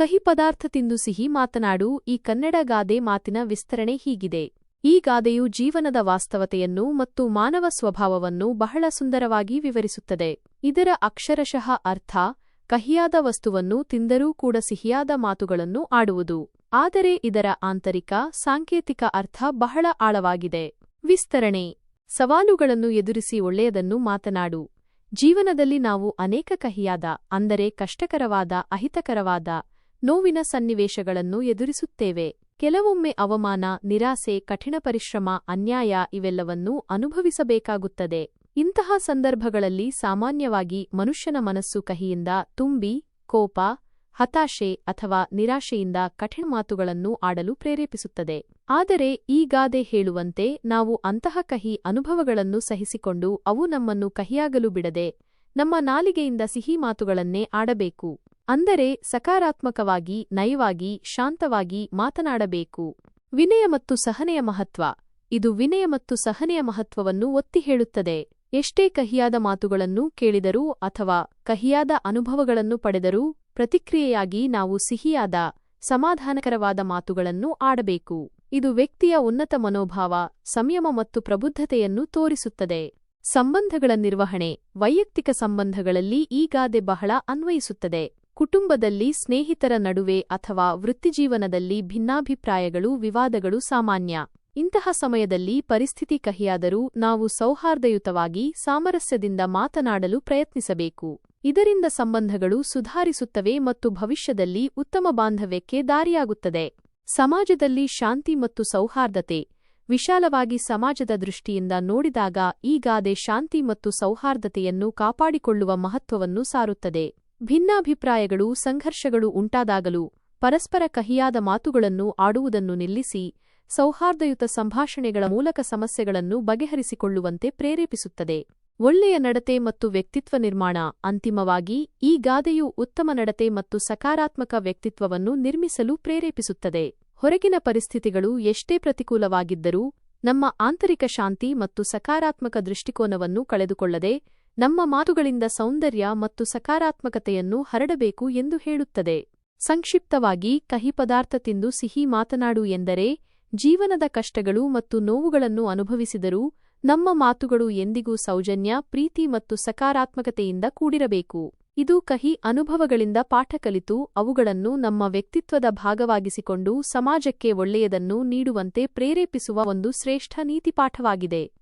ಕಹಿ ಪದಾರ್ಥ ತಿಂದು ಸಿಹಿ ಮಾತನಾಡು, ಈ ಕನ್ನಡ ಗಾದೆ ಮಾತಿನ ವಿಸ್ತರಣೆ ಹೀಗಿದೆ. ಈ ಗಾದೆಯು ಜೀವನದ ವಾಸ್ತವತೆಯನ್ನು ಮತ್ತು ಮಾನವ ಸ್ವಭಾವವನ್ನು ಬಹಳ ಸುಂದರವಾಗಿ ವಿವರಿಸುತ್ತದೆ. ಇದರ ಅಕ್ಷರಶಃ ಅರ್ಥ, ಕಹಿಯಾದ ವಸ್ತುವನ್ನು ತಿಂದರೂ ಕೂಡ ಸಿಹಿಯಾದ ಮಾತುಗಳನ್ನು ಆಡುವುದು. ಆದರೆ ಇದರ ಆಂತರಿಕ, ಸಾಂಕೇತಿಕ ಅರ್ಥ ಬಹಳ ಆಳವಾಗಿದೆ. ವಿಸ್ತರಣೆ. ಸವಾಲುಗಳನ್ನು ಎದುರಿಸಿ ಒಳ್ಳೆಯದನ್ನು ಮಾತನಾಡು. ಜೀವನದಲ್ಲಿ ನಾವು ಅನೇಕ ಕಹಿಯಾದ, ಅಂದರೆ ಕಷ್ಟಕರವಾದ, ಅಹಿತಕರವಾದ ನೋವಿನ ಸನ್ನಿವೇಶಗಳನ್ನು ಎದುರಿಸುತ್ತೇವೆ. ಕೆಲವೊಮ್ಮೆ ಅವಮಾನ, ನಿರಾಸೆ, ಕಠಿಣ ಪರಿಶ್ರಮ, ಅನ್ಯಾಯ ಇವೆಲ್ಲವನ್ನೂ ಅನುಭವಿಸಬೇಕಾಗುತ್ತದೆ. ಇಂತಹ ಸಂದರ್ಭಗಳಲ್ಲಿ ಸಾಮಾನ್ಯವಾಗಿ ಮನುಷ್ಯನ ಮನಸ್ಸು ಕಹಿಯಿಂದ ತುಂಬಿ, ಕೋಪ, ಹತಾಶೆ ಅಥವಾ ನಿರಾಶೆಯಿಂದ ಕಠಿಣ ಮಾತುಗಳನ್ನು ಆಡಲು ಪ್ರೇರೇಪಿಸುತ್ತದೆ. ಆದರೆ ಈ ಗಾದೆ ಹೇಳುವಂತೆ ನಾವು ಅಂತಹ ಕಹಿ ಅನುಭವಗಳನ್ನು ಸಹಿಸಿಕೊಂಡು ಅವು ನಮ್ಮನ್ನು ಕಹಿಯಾಗಲು ಬಿಡದೆ ನಮ್ಮ ನಾಲಿಗೆಯಿಂದ ಸಿಹಿ ಮಾತುಗಳನ್ನೇ ಆಡಬೇಕು. ಅಂದರೆ ಸಕಾರಾತ್ಮಕವಾಗಿ ನಯವಾಗಿ ಶಾಂತವಾಗಿ ಮಾತನಾಡಬೇಕು. ವಿನಯ ಮತ್ತು ಸಹನೆಯ ಮಹತ್ವ. ಇದು ವಿನಯ ಮತ್ತು ಸಹನೆಯ ಮಹತ್ವವನ್ನು ಒತ್ತಿ ಹೇಳುತ್ತದೆ. ಎಷ್ಟೇ ಕಹಿಯಾದ ಮಾತುಗಳನ್ನು ಕೇಳಿದರೂ ಅಥವಾ ಕಹಿಯಾದ ಅನುಭವಗಳನ್ನು ಪಡೆದರೂ ಪ್ರತಿಕ್ರಿಯೆಯಾಗಿ ನಾವು ಸಿಹಿಯಾದ, ಸಮಾಧಾನಕರವಾದ ಮಾತುಗಳನ್ನು ಆಡಬೇಕು. ಇದು ವ್ಯಕ್ತಿಯ ಉನ್ನತ ಮನೋಭಾವ, ಸಂಯಮ ಮತ್ತು ಪ್ರಬುದ್ಧತೆಯನ್ನು ತೋರಿಸುತ್ತದೆ. ಸಂಬಂಧಗಳ ನಿರ್ವಹಣೆ. ವೈಯಕ್ತಿಕ ಸಂಬಂಧಗಳಲ್ಲಿ ಈ ಗಾದೆ ಬಹಳ ಅನ್ವಯಿಸುತ್ತದೆ. ಕುಟುಂಬದಲ್ಲಿ ಸ್ನೇಹಿತರ ನಡುವೆ ಅಥವಾ ವೃತ್ತಿಜೀವನದಲ್ಲಿ ಭಿನ್ನಾಭಿಪ್ರಾಯಗಳು, ವಿವಾದಗಳು ಸಾಮಾನ್ಯ. ಇಂತಹ ಸಮಯದಲ್ಲಿ ಪರಿಸ್ಥಿತಿ ಕಹಿಯಾದರೂ ನಾವು ಸೌಹಾರ್ದಯುತವಾಗಿ ಸಾಮರಸ್ಯದಿಂದ ಮಾತನಾಡಲು ಪ್ರಯತ್ನಿಸಬೇಕು. ಇದರಿಂದ ಸಂಬಂಧಗಳು ಸುಧಾರಿಸುತ್ತವೆ ಮತ್ತು ಭವಿಷ್ಯದಲ್ಲಿ ಉತ್ತಮ ಬಾಂಧವ್ಯಕ್ಕೆ ದಾರಿಯಾಗುತ್ತದೆ. ಸಮಾಜದಲ್ಲಿ ಶಾಂತಿ ಮತ್ತು ಸೌಹಾರ್ದತೆ, ವಿಶಾಲವಾಗಿ ಸಮಾಜದ ದೃಷ್ಟಿಯಿಂದ ನೋಡಿದಾಗ ಈ ಗಾದೆ ಶಾಂತಿ ಮತ್ತು ಸೌಹಾರ್ದತೆಯನ್ನು ಕಾಪಾಡಿಕೊಳ್ಳುವ ಮಹತ್ವವನ್ನು ಸಾರುತ್ತದೆ. ಭಿನ್ನಾಭಿಪ್ರಾಯಗಳು, ಸಂಘರ್ಷಗಳು ಉಂಟಾದಾಗಲೂ ಪರಸ್ಪರ ಕಹಿಯಾದ ಮಾತುಗಳನ್ನು ಆಡುವುದನ್ನು ನಿಲ್ಲಿಸಿ ಸೌಹಾರ್ದಯುತ ಸಂಭಾಷಣೆಗಳ ಮೂಲಕ ಸಮಸ್ಯೆಗಳನ್ನು ಬಗೆಹರಿಸಿಕೊಳ್ಳುವಂತೆ ಪ್ರೇರೇಪಿಸುತ್ತದೆ. ಒಳ್ಳೆಯ ನಡತೆ ಮತ್ತು ವ್ಯಕ್ತಿತ್ವ ನಿರ್ಮಾಣ ಅಂತಿಮವಾಗಿ ಈ ಗಾದೆಯು ಉತ್ತಮ ನಡತೆ ಮತ್ತು ಸಕಾರಾತ್ಮಕ ವ್ಯಕ್ತಿತ್ವವನ್ನು ನಿರ್ಮಿಸಲು ಪ್ರೇರೇಪಿಸುತ್ತದೆ. ಹೊರಗಿನ ಪರಿಸ್ಥಿತಿಗಳು ಎಷ್ಟೇ ಪ್ರತಿಕೂಲವಾಗಿದ್ದರೂ ನಮ್ಮ ಆಂತರಿಕ ಶಾಂತಿ ಮತ್ತು ಸಕಾರಾತ್ಮಕ ದೃಷ್ಟಿಕೋನವನ್ನು ಕಳೆದುಕೊಳ್ಳದೆ ನಮ್ಮ ಮಾತುಗಳಿಂದ ಸೌಂದರ್ಯ ಮತ್ತು ಸಕಾರಾತ್ಮಕತೆಯನ್ನು ಹರಡಬೇಕು ಎಂದು ಹೇಳುತ್ತದೆ. ಸಂಕ್ಷಿಪ್ತವಾಗಿ, ಕಹಿ ಪದಾರ್ಥ ತಿಂದು ಸಿಹಿ ಮಾತನಾಡು ಎಂದರೆ, ಜೀವನದ ಕಷ್ಟಗಳು ಮತ್ತು ನೋವುಗಳನ್ನು ಅನುಭವಿಸಿದರೂ, ನಮ್ಮ ಮಾತುಗಳು ಎಂದಿಗೂ ಸೌಜನ್ಯ, ಪ್ರೀತಿ ಮತ್ತು ಸಕಾರಾತ್ಮಕತೆಯಿಂದ ಕೂಡಿರಬೇಕು. ಇದು ಕಹಿ ಅನುಭವಗಳಿಂದ ಪಾಠ ಕಲಿತು, ಅವುಗಳನ್ನು ನಮ್ಮ ವ್ಯಕ್ತಿತ್ವದ ಭಾಗವಾಗಿಸಿಕೊಂಡು ಸಮಾಜಕ್ಕೆ ಒಳ್ಳೆಯದನ್ನು ನೀಡುವಂತೆ ಪ್ರೇರೇಪಿಸುವ ಒಂದು ಶ್ರೇಷ್ಠ ನೀತಿಪಾಠವಾಗಿದೆ.